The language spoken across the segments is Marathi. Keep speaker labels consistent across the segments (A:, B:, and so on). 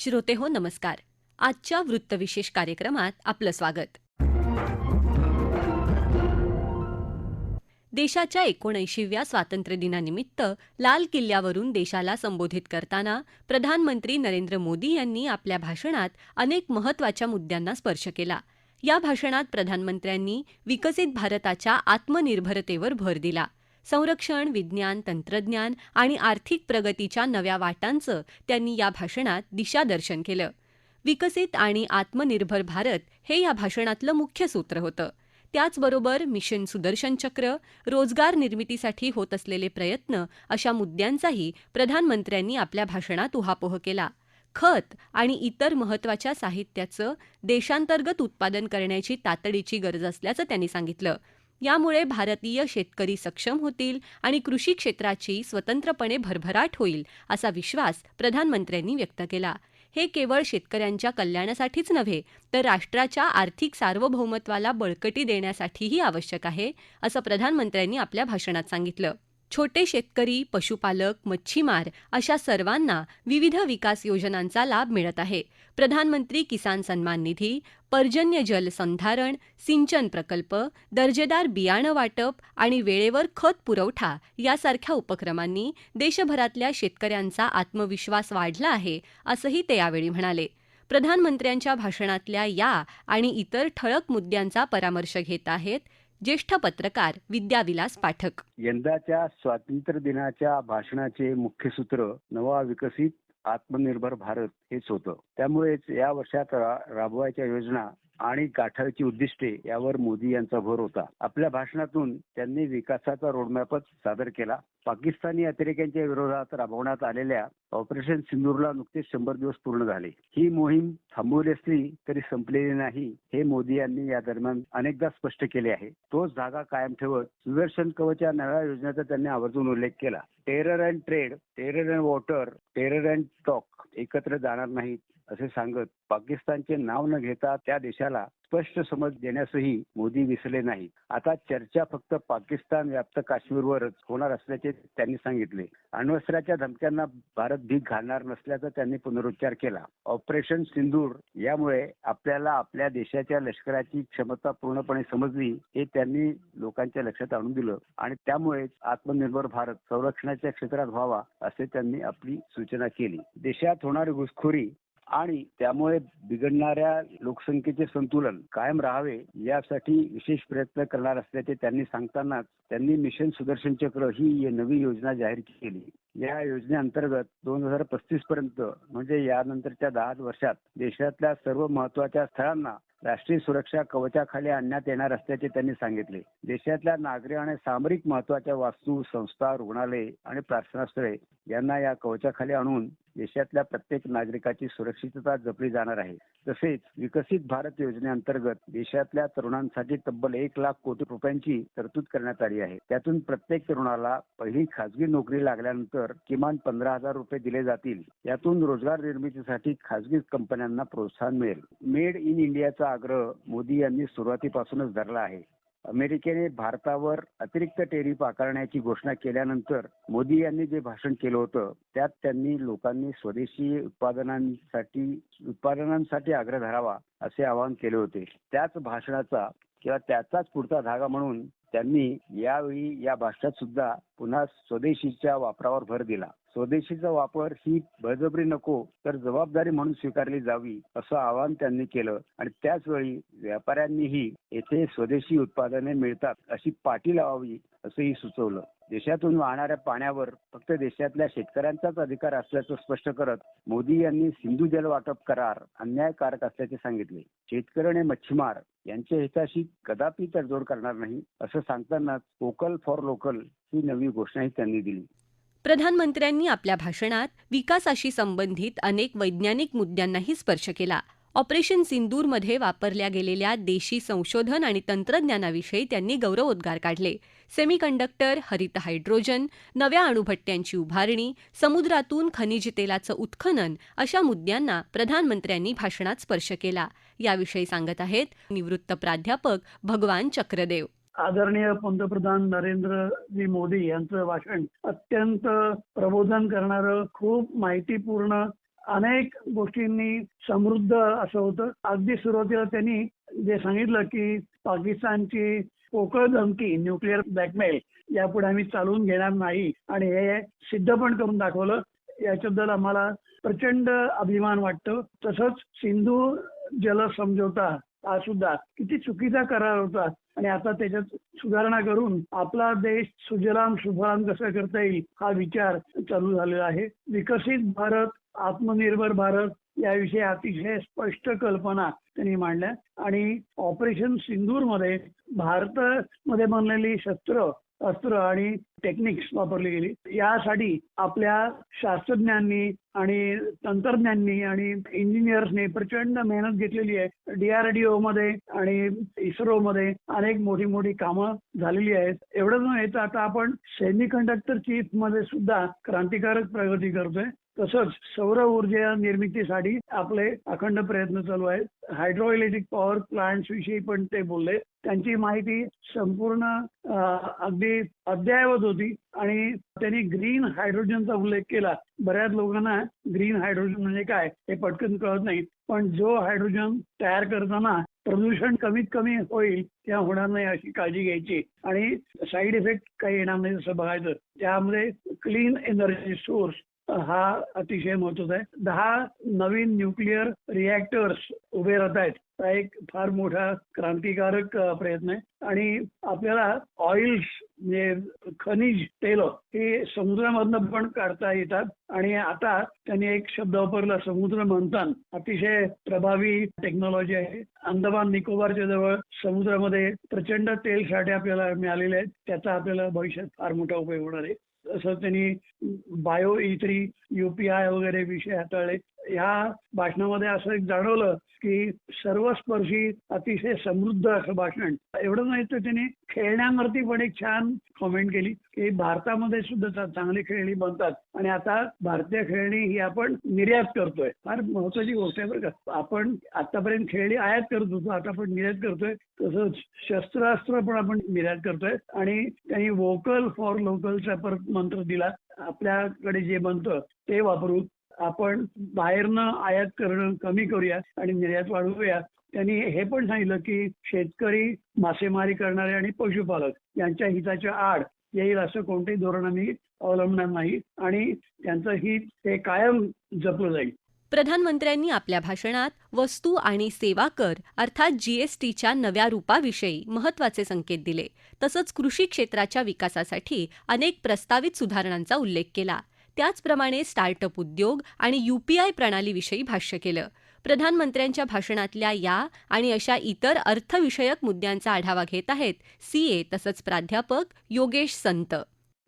A: श्रोते हो नमस्कार. आजच्या वृत्तविशेष कार्यक्रमात आपलं स्वागत. देशाच्या एकोणऐंशीव्या स्वातंत्र्यदिनानिमित्त लाल किल्ल्यावरून देशाला संबोधित करताना प्रधानमंत्री नरेंद्र मोदी यांनी आपल्या भाषणात अनेक महत्त्वाच्या मुद्द्यांना स्पर्श केला. या भाषणात प्रधानमंत्र्यांनी विकसित भारताच्या आत्मनिर्भरतेवर भर दिला. संरक्षण विज्ञान तंत्रज्ञान आणि आर्थिक प्रगतीच्या नव्या वाटांचं त्यांनी या भाषणात दिशादर्शन केलं. विकसित आणि आत्मनिर्भर भारत हे या भाषणातलं मुख्य सूत्र होतं. त्याचबरोबर मिशन सुदर्शन चक्र रोजगार निर्मितीसाठी होत असलेले प्रयत्न अशा मुद्द्यांचाही प्रधानमंत्र्यांनी आपल्या भाषणात उहापोह केला. खत आणि इतर महत्त्वाच्या साहित्याचं देशांतर्गत उत्पादन करण्याची तातडीची गरज असल्याचं त्यांनी सांगितलं. यामुळे भारतीय शेतकरी सक्षम होतील आणि कृषी क्षेत्राची स्वतंत्रपणे भरभराट होईल असा विश्वास प्रधानमंत्र्यांनी व्यक्त केला. हे केवळ शेतकऱ्यांच्या कल्याणासाठीच नव्हे तर राष्ट्राच्या आर्थिक सार्वभौमत्वाला बळकटी देण्यासाठीही आवश्यक आहे असं प्रधानमंत्र्यांनी आपल्या भाषणात सांगितलं. छोटे शेतकरी पशुपालक मच्छीमार अशा सर्वांना विविध विकास योजनांचा लाभ मिळत आहे. प्रधानमंत्री किसान सन्मान निधी पर्जन्य जल संधारण सिंचन प्रकल्प दर्जेदार बियाणं वाटप आणि वेळेवर खत पुरवठा यासारख्या उपक्रमांनी देशभरातल्या शेतकऱ्यांचा आत्मविश्वास वाढला आहे असंही ते यावेळी म्हणाले. प्रधानमंत्र्यांच्या भाषणातल्या या आणि इतर ठळक मुद्द्यांचा परामर्श घेत आहेत ज्येष्ठ पत्रकार विद्याविलास पाठक.
B: यंदाच्या स्वातंत्र्य दिनाच्या भाषणाचे मुख्य सूत्र नवा विकसित आत्मनिर्भर भारत हेच होतं. त्यामुळेच या वर्षात राबवायच्या योजना आणि गाठायची उद्दिष्टे यावर मोदी यांचा भर होता. आपल्या भाषणातून त्यांनी विकासाचा रोडमॅपच सादर केला. पाकिस्तानी अतिरेक्यांच्या विरोधात राबवण्यात आलेल्या ऑपरेशन सिंदूरला नुकतेच शंभर दिवस पूर्ण झाले. ही मोहीम थांबवली असली तरी संपलेली नाही हे मोदी यांनी या दरम्यान अनेकदा स्पष्ट केले आहे. तोच धागा कायम ठेवत सुदर्शन कवच या नव्या योजनेचा त्यांनी आवर्जून उल्लेख केला. Terror and trade terror and water terror and talk एकत्र जाणार नाहीत. असे सांगत पाकिस्तानचे नाव न घेता त्या देशाला स्पष्ट समज देण्यासही मोदी विसरले नाही आता चर्चा फक्त पाकिस्तान व्याप्त काश्मीरवरच होणार असल्याचे त्यांनी सांगितले. अण्वस्त्राच्या धमक्यांना भारत भीक घालणार नसल्याचा त्यांनी पुनरुच्चार केला. ऑपरेशन सिंदूर यामुळे आपल्याला आपल्या देशाच्या लष्कराची क्षमता पूर्णपणे समजली हे त्यांनी लोकांच्या लक्षात आणून दिलं. आणि त्यामुळेच आत्मनिर्भर भारत संरक्षणाच्या क्षेत्रात व्हावा असे त्यांनी आपली सूचना केली. देशात होणारी घुसखोरी आणि त्यामुळे बिघडणाऱ्या लोकसंख्येचे संतुलन कायम राहावे यासाठी विशेष प्रयत्न करणार असल्याचे त्यांनी सांगतानाच त्यांनी मिशन सुदर्शन चक्र ही नवी योजना जाहीर केली. या योजनेअंतर्गत दोन हजार पस्तीस पर्यंत म्हणजे यानंतरच्या दहा वर्षात देशातल्या सर्व महत्त्वाच्या स्थळांना राष्ट्रीय सुरक्षा कवचाखाली आणण्यात येणार असल्याचे त्यांनी सांगितले. देशातल्या नागरी आणि सामरिक महत्त्वाच्या वास्तू संस्था रुग्णालय आणि प्रार्थनास्थळे यांना या कवचाखाली आणून देशातल्या प्रत्येक नागरिकाची सुरक्षितता जपली जाणार आहे. तसेच विकसित भारत योजनेअंतर्गत देशातल्या तरुणांसाठी तब्बल एक लाख कोटी रुपयांची तरतूद करण्यात आली आहे. त्यातून प्रत्येक तरुणाला पहिली खासगी नोकरी लागल्यानंतर किमान पंधरा हजार रुपये दिले जातील. यातून रोजगार निर्मितीसाठी खासगी कंपन्यांना प्रोत्साहन मिळेल. मेड इन इंडियाचा आग्रह मोदी यांनी सुरुवातीपासूनच धरला आहे. अमेरिकेने भारतावर अतिरिक्त टेरिफ आकारण्याची घोषणा केल्यानंतर मोदी यांनी जे भाषण केलं होतं त्यात त्यांनी लोकांनी स्वदेशी उत्पादनांसाठी उत्पादनांसाठी आग्रह धरावा असे आवाहन केले होते. त्याच भाषणाचा किंवा त्याचाच पुढचा धागा म्हणून त्यांनी यावेळी या भाषणात सुद्धा पुन्हा स्वदेशीच्या वापरावर भर दिला. स्वदेशीचा वापर ही बळजबरी नको तर जबाबदारी म्हणून स्वीकारली जावी असं आवाहन त्यांनी केलं. आणि त्याचवेळी व्यापाऱ्यांनीही येथे स्वदेशी उत्पादने मिळतात अशी पाटी लावावी असंही सुचवलं. देशातून वाहणाऱ्या पाण्यावर फक्त देशातल्या शेतकऱ्यांचाच अधिकार असल्याचं स्पष्ट करत मोदी यांनी सिंधू जल वाटप करार अन्यायकारक असल्याचे सांगितले. शेतकरी आणि मच्छीमार यांच्या हिताशी कदापि तडजोड करणार नाही असं सांगतानाच वोकल फॉर लोकल ही नवी घोषणाही त्यांनी दिली.
A: प्रधानमंत्र्यांनी आपल्या भाषणात विकासाशी संबंधित अनेक वैज्ञानिक मुद्द्यांनाही स्पर्श केला. ऑपरेशन सिंदूरमध्ये वापरल्या गेलेल्या देशी संशोधन आणि तंत्रज्ञानाविषयी त्यांनी गौरवोद्गार काढले. सेमीकंडक्टर हरित हायड्रोजन नव्या अणुभट्ट्यांची उभारणी समुद्रातून खनिज तेलाचं उत्खनन अशा मुद्द्यांना प्रधानमंत्र्यांनी भाषणात स्पर्श केला. याविषयी सांगत आहेत निवृत्त प्राध्यापक भगवान चक्रदेव.
C: आदरणीय पंतप्रधान नरेंद्रजी मोदी यांचं भाषण अत्यंत प्रबोधन करणारं खूप माहितीपूर्ण अनेक गोष्टींनी समृद्ध असं होतं. अगदी सुरुवातीला त्यांनी जे सांगितलं की पाकिस्तानची पोकळ धमकी न्यूक्लिअर ब्लॅकमेल यापुढे आम्ही चालवून घेणार नाही आणि हे सिद्ध पण करून दाखवलं. याच्याबद्दल आम्हाला प्रचंड अभिमान वाटतो. तसंच सिंधू जल समझोता हा सुद्धा किती चुकीचा करार होता. आणि आता त्याच्यात सुधारणा करून आपला देश सुजलाम सुफलाम कसं करता येईल हा विचार चालू झालेला आहे. विकसित भारत आत्मनिर्भर भारत याविषयी अतिशय स्पष्ट कल्पना त्यांनी मांडल्या. आणि ऑपरेशन सिंदूरमध्ये भारतामध्ये बनलेली शस्त्र अस्त्र आणि टेक्निक्स वापरली गेली. यासाठी आपल्या शास्त्रज्ञांनी आणि तंत्रज्ञांनी आणि इंजिनियर्सनी प्रचंड मेहनत घेतलेली आहे. डीआरडीओ मध्ये आणि इस्रो मध्ये अनेक मोठी मोठी कामं झालेली आहेत. एवढंच नाही तर आता आपण सेमीकंडक्टर चिपमध्ये सुद्धा क्रांतिकारक प्रगती करतोय. तसंच सौर ऊर्जा निर्मितीसाठी आपले अखंड प्रयत्न चालू आहेत. हायड्रो इलेक्ट्रिक पॉवर प्लांट्स विषयी पण ते बोलले. त्यांची माहिती संपूर्ण अगदी अद्ययावत होती आणि त्यांनी ग्रीन हायड्रोजनचा उल्लेख केला. बऱ्याच लोकांना ग्रीन हायड्रोजन म्हणजे काय हे पटकन कळत नाही. पण जो हायड्रोजन तयार करताना प्रदूषण कमीत कमी होईल त्या होणार नाही अशी काळजी घ्यायची. आणि साईड इफेक्ट काही येणार नाही असं बघायचं. त्यामध्ये क्लीन एनर्जी सोर्स हा अतिशय महत्त्वाचा आहे. दहा नवीन न्यूक्लिअर रिॲक्टर्स उभे राहत आहेत. हा एक फार मोठा क्रांतिकारक प्रयत्न आहे. आणि आपल्याला ऑइल्स म्हणजे खनिज तेल हे समुद्रामधनं पण काढता येतात. आणि आता त्यांनी एक शब्द वापरला समुद्र मंथन. अतिशय प्रभावी टेक्नॉलॉजी आहे. अंदमान निकोबारच्या जवळ समुद्रामध्ये प्रचंड तेल साठे आपल्याला मिळालेले आहेत. त्याचा आपल्याला भविष्यात फार मोठा उपयोग होणार आहे. तसं त्यांनी बायो ई थ्री युपीआय वगैरे विषय हाताळले. ह्या भाषणामध्ये असं एक जाणवलं की सर्वस्पर्शी अतिशय समृद्ध असं भाषण. एवढं नाही तर त्यांनी खेळण्यावरती पण एक छान कॉमेंट केली की भारतामध्ये सुद्धा चांगली खेळणी बनतात. आणि आता भारतीय खेळणी ही आपण निर्यात करतोय. फार महत्वाची गोष्ट आहे बरं का. आपण आतापर्यंत खेळणी आयात करत होतो आता आपण निर्यात करतोय. तसंच शस्त्रास्त्र पण आपण निर्यात करतोय. आणि त्यांनी वोकल फॉर लोकलचा परत मंत्र दिला. आपल्याकडे जे बनतं ते वापरू आपण बाहेरनं आयात करणं कमी करूया आणि निर्यात वाढवूया त्यांनी हे पण सांगितलं की शेतकरी मासेमारी करणारे आणि पशुपालक यांच्या हिताच्या आड येईल असं कोणतेही धोरण आम्ही अवलंबणार नाही आणि त्यांचं हित हे कायम जपलं जाईल.
A: प्रधानमंत्र्यांनी आपल्या भाषणात वस्तू आणि सेवा कर अर्थात जीएसटीच्या नव्या रूपाविषयी महत्त्वाचे संकेत दिले. तसंच कृषी क्षेत्राच्या विकासासाठी अनेक प्रस्तावित सुधारणांचा उल्लेख केला. त्याचप्रमाणे स्टार्टअप उद्योग आणि यूपीआय प्रणालीविषयी भाष्य केलं. प्रधानमंत्र्यांच्या भाषणातल्या या आणि अशा इतर अर्थविषयक मुद्द्यांचा आढावा घेत आहेत सीए तसंच प्राध्यापक योगेश संत.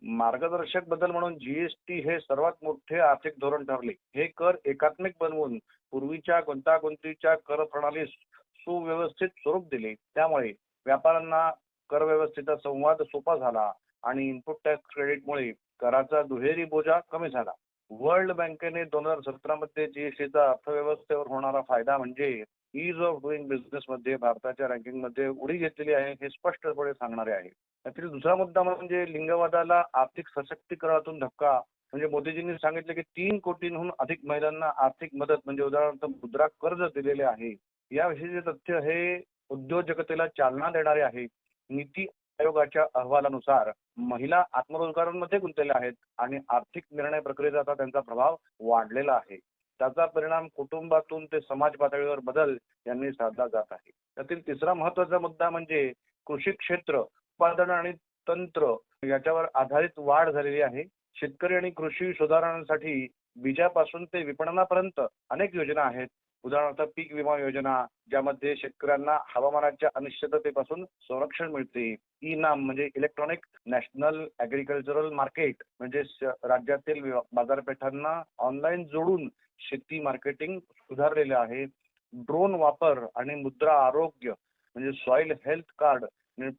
D: मार्गदर्शक बदल म्हणून जीएसटी हे सर्वात मोठे आर्थिक धोरण ठरले. हे कर एकात्मिक बनवून पूर्वीच्या गुंतागुंतीच्या कर प्रणालीस सुव्यवस्थित स्वरूप दिले. त्यामुळे व्यापाऱ्यांना कर व्यवस्थेचा संवाद सोपा झाला आणि इनपुट टॅक्स क्रेडिटमुळे कराचा दुहेरी बोजा कमी झाला. वर्ल्ड बँकेने दोन हजार सतरा मध्ये जीएसटीचा अर्थव्यवस्थेवर होणारा फायदा म्हणजे इज ऑफ डुईंग बिझनेस मध्ये भारताच्या रँकिंगमध्ये उडी घेतलेली आहे हे स्पष्टपणे सांगणारे आहे. त्यातील दुसरा मुद्दा म्हणजे लिंगवादाला आर्थिक सशक्तीकरणातून धक्का. म्हणजे मोदीजींनी सांगितले की तीन कोटींहून अधिक महिलांना आर्थिक मदत म्हणजे उदाहरणार्थ मुद्रा कर्ज दिलेले आहे. याविषयीचे तथ्य हे उद्योजकतेला चालना देणारे आहे. नीती आयोगाच्या अहवालानुसार महिला आत्मरोजगारांमध्ये गुंतलेल्या आहेत आणि आर्थिक निर्णय प्रक्रियेचा आता त्यांचा प्रभाव वाढलेला आहे. त्याचा परिणाम कुटुंबातून ते समाज पातळीवर बदल यांनी साधला जात आहे. त्यातील तिसरा महत्त्वाचा मुद्दा म्हणजे कृषी क्षेत्र उत्पादन आणि तंत्र याच्यावर आधारित वाढ झालेली आहे. शेतकरी आणि कृषी सुधारणांसाठी बीजापासून ते विपणनापर्यंत अनेक योजना आहेत. उदाहरणार्थ पीक विमा योजना ज्यामध्ये शेतकऱ्यांना हवामानाच्या अनिश्चिततेपासून संरक्षण मिळते. ई नाम म्हणजे इलेक्ट्रॉनिक नॅशनल ऍग्रिकल्चरल मार्केट म्हणजे राज्यातील बाजारपेठांना ऑनलाईन जोडून शेती मार्केटिंग सुधारलेले आहे. ड्रोन वापर आणि मुद्रा आरोग्य म्हणजे सॉइल हेल्थ कार्ड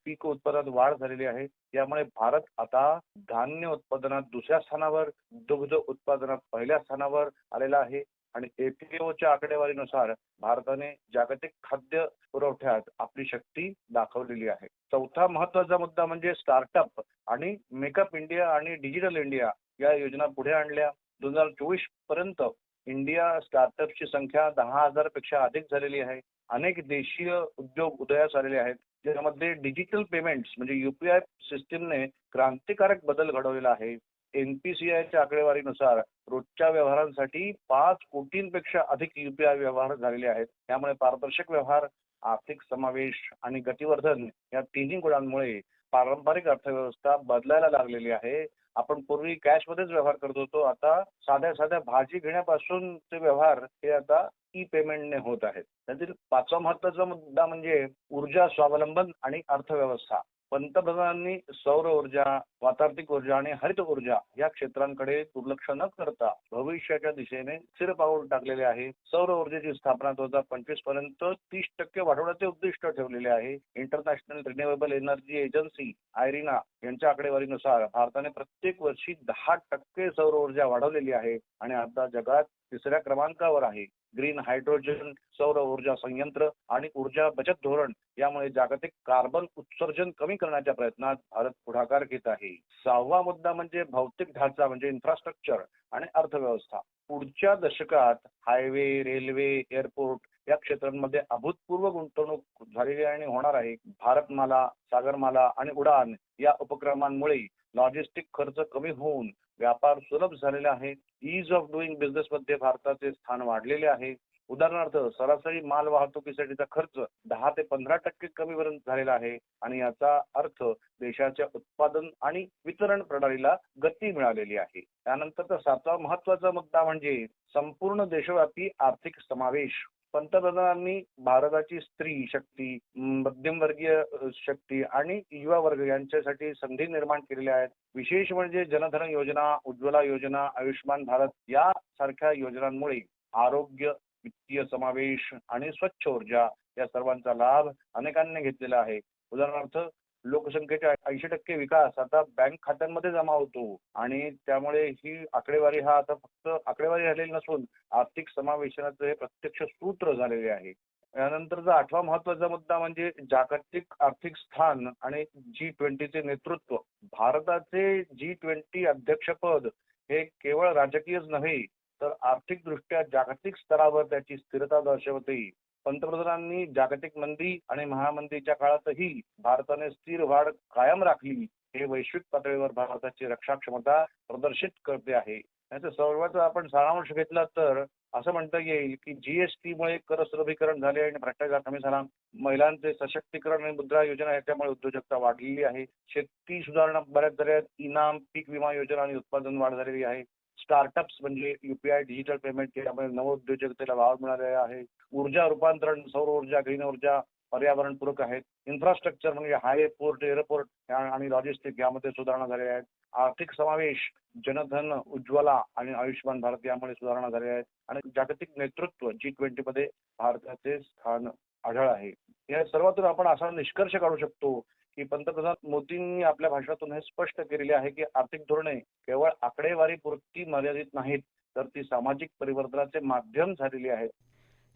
D: पीक उत्पादनात वाढ झालेली आहे. यामुळे भारत आता धान्य उत्पादनात दुसऱ्या स्थानावर दुग्ध उत्पादनात पहिल्या स्थानावर आलेला आहे. आणि एफएओच्या आकडेवारीनुसार भारताने जागतिक खाद्य पुरवठ्यात आपली शक्ती दाखवलेली आहे. चौथा महत्त्वाचा मुद्दा म्हणजे स्टार्टअप आणि मेकअप इंडिया आणि डिजिटल इंडिया या योजना पुढे आणल्या. दोन हजार चोवीसपर्यंत इंडिया स्टार्टअपची संख्या दहा हजारपेक्षा अधिक झालेली आहे. अनेक देशीय उद्योग उदयास आलेले आहेत. ज्यामध्ये डिजिटल पेमेंट्स म्हणजे युपीआय सिस्टीमने क्रांतिकारक बदल घडवलेला आहे. एनपीसीआयच्या आकडेवारीनुसार रोजच्या व्यवहारांसाठी पाच कोटींपेक्षा अधिक युपीआय व्यवहार झालेले आहेत. त्यामुळे पारदर्शक व्यवहार आर्थिक समावेश आणि गतिवर्धन या तिन्ही गुणांमुळे पारंपरिक अर्थव्यवस्था बदलायला लागलेली आहे. आपण पूर्वी कॅशमध्येच व्यवहार करत होतो. आता साध्या साध्या भाजी घेण्यापासून ते व्यवहार हे आता ई पेमेंटने होत आहेत. त्यातील पाचवा महत्त्वाचा मुद्दा म्हणजे ऊर्जा स्वावलंबन आणि अर्थव्यवस्था. पंतप्रधानांनी सौर ऊर्जा वातार्थिक ऊर्जा आणि हरित ऊर्जा या क्षेत्रांकडे दुर्लक्ष न करता भविष्याच्या दिशेने स्थिर पाऊल टाकलेले आहे. सौर ऊर्जेची स्थापना दोन हजार पंचवीसपर्यंत तीस टक्के वाढवण्याचे उद्दिष्ट ठेवलेले आहे. International renewable energy agency IRENA यांच्या आकडेवारीनुसार भारताने प्रत्येक वर्षी दहा टक्के सौर ऊर्जा वाढवलेली आहे आणि आता जगात तिसऱ्या क्रमांकावर आहे. ग्रीन हायड्रोजन सौर ऊर्जा संयंत्र आणि ऊर्जा बचत धोरण यामुळे जागतिक कार्बन उत्सर्जन कमी करण्याच्या प्रयत्नात भारत पुढाकार घेत आहे. सहावा मुद्दा म्हणजे भौतिक ढाचा म्हणजे इन्फ्रास्ट्रक्चर आणि अर्थव्यवस्था. पुढच्या दशकात हायवे रेल्वे एअरपोर्ट या क्षेत्रांमध्ये अभूतपूर्व गुंतवणूक झालेली आहे आणि होणार आहे. भारतमाला सागरमाला आणि उडान या उपक्रमांमुळे लॉजिस्टिक खर्च कमी होऊन व्यापार सुलभ झालेला आहे. इज ऑफ डुईंग बिझनेस मध्ये भारताचे स्थान वाढलेले आहे. उदाहरणार्थ सरासरी माल वाहतुकीसाठीचा खर्च दहा ते पंधरा टक्के कमीपर्यंत झालेला आहे आणि याचा अर्थ देशाच्या उत्पादन आणि वितरण प्रणालीला गती मिळालेली आहे. त्यानंतरचा सातवा महत्त्वाचा मुद्दा म्हणजे संपूर्ण देशव्यापी आर्थिक समावेश. पंतप्रधानांनी भारताची स्त्री शक्ती मध्यमवर्गीय शक्ती आणि युवा वर्ग यांच्यासाठी संधी निर्माण केलेल्या आहेत. विशेष म्हणजे जनधन योजना उज्ज्वला योजना आयुष्यमान भारत या सारख्या योजनांमुळे आरोग्य वित्तीय समावेश आणि स्वच्छ ऊर्जा या सर्वांचा लाभ अनेकांनी घेतलेला आहे. उदाहरणार्थ लोकसंख्येच्या ऐंशी टक्के विकास आता बँक खात्यांमध्ये जमा होतो. आणि त्यामुळे ही आकडेवारी हा आता फक्त आकडेवारी झालेली नसून आर्थिक समावेशनाचं हे प्रत्यक्ष सूत्र झालेले आहे. यानंतरचा आठवा महत्त्वाचा मुद्दा म्हणजे जागतिक आर्थिक स्थान आणि जी ट्वेंटीचे नेतृत्व. भारताचे जी ट्वेंटी अध्यक्षपद हे केवळ राजकीयच नव्हे तर आर्थिक दृष्ट्या जागतिक स्तरावर त्याची स्थिरता दर्शवते. पंतप्रधानांनी जागतिक मंदी आणि महामंदीच्या काळातही भारताने स्थिर वाढ कायम राखली हे वैश्विक पातळीवर भारताची रक्षा क्षमता प्रदर्शित करते आहे. याचा सर्वांचा आपण सारांश घेतला तर असं म्हणता येईल की जीएसटीमुळे कर सुलभीकरण झाले आणि भ्रष्टाचार कमी झाला. महिलांचे सशक्तीकरण आणि मुद्रा योजना याच्यामुळे उद्योजकता वाढलेली आहे. शेती सुधारणा बऱ्याच झाल्या इनाम पीक विमा योजना आणि उत्पादन वाढ झालेली आहे. स्टार्टअप्स म्हणजे युपीआय डिजिटल पेमेंट केल्यामुळे नवउद्योजकतेला वाव मिळालेला आहे. ऊर्जा रूपांतरण सौर ऊर्जा ग्रीन ऊर्जा पर्यावरणपूरक आहेत. इन्फ्रास्ट्रक्चर म्हणजे हायवे पोर्ट एअरपोर्ट आणि लॉजिस्टिक यामध्ये सुधारणा झालेल्या आहेत आर्थिक समावेश जनधन उज्ज्वला आणि आयुष्यमान भारत यामुळे सुधारणा झालेल्या आहेत आणि जागतिक नेतृत्व जी ट्वेंटी मध्ये भारताचे स्थान आढळ आहे. या सर्वातून आपण असा निष्कर्ष काढू शकतो की पंतप्रधान मोदींनी आपल्या भाषणातून हे स्पष्ट केलेले आहे की आर्थिक धोरणे केवळ आकडेवारी पुरती मर्यादित नाहीत तर ती सामाजिक परिवर्तनाचे माध्यम झालेली आहेत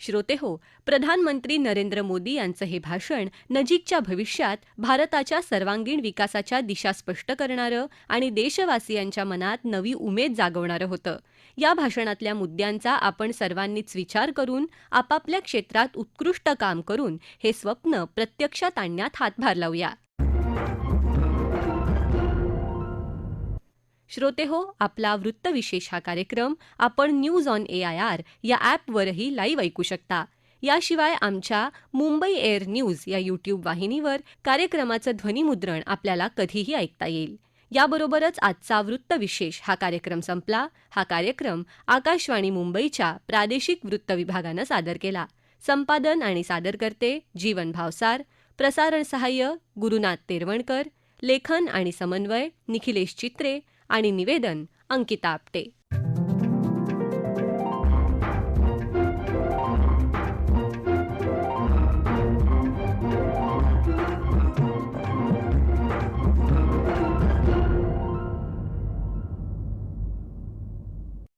A: श्रोते हो प्रधानमंत्री नरेंद्र मोदी यांचं हे भाषण नजीकच्या भविष्यात भारताच्या सर्वांगीण विकासाच्या दिशा स्पष्ट करणारं आणि देशवासियांच्या मनात नवी उमेद जागवणारं होतं. या भाषणातल्या मुद्द्यांचा आपण सर्वांनीच विचार करून आपापल्या क्षेत्रात उत्कृष्ट काम करून हे स्वप्न प्रत्यक्षात आणण्यात हातभार लावूया. श्रोते हो आपला वृत्तविशेष हा कार्यक्रम आपण news on A I R या ॲपवरही लाईव्ह ऐकू शकता. याशिवाय आमच्या मुंबई एअर न्यूज या यूट्यूब वाहिनीवर कार्यक्रमाचं ध्वनिमुद्रण आपल्याला कधीही ऐकता येईल. याबरोबरच आजचा वृत्तविशेष हा कार्यक्रम संपला. हा कार्यक्रम आकाशवाणी मुंबईच्या प्रादेशिक वृत्त विभागानं सादर केला. संपादन आणि सादरकर्ते जीवन भावसार प्रसारण सहाय्य गुरुनाथ तेरवणकर लेखन आणि समन्वय निखिलेश चित्रे आणि निवेदन अंकिता आपटे.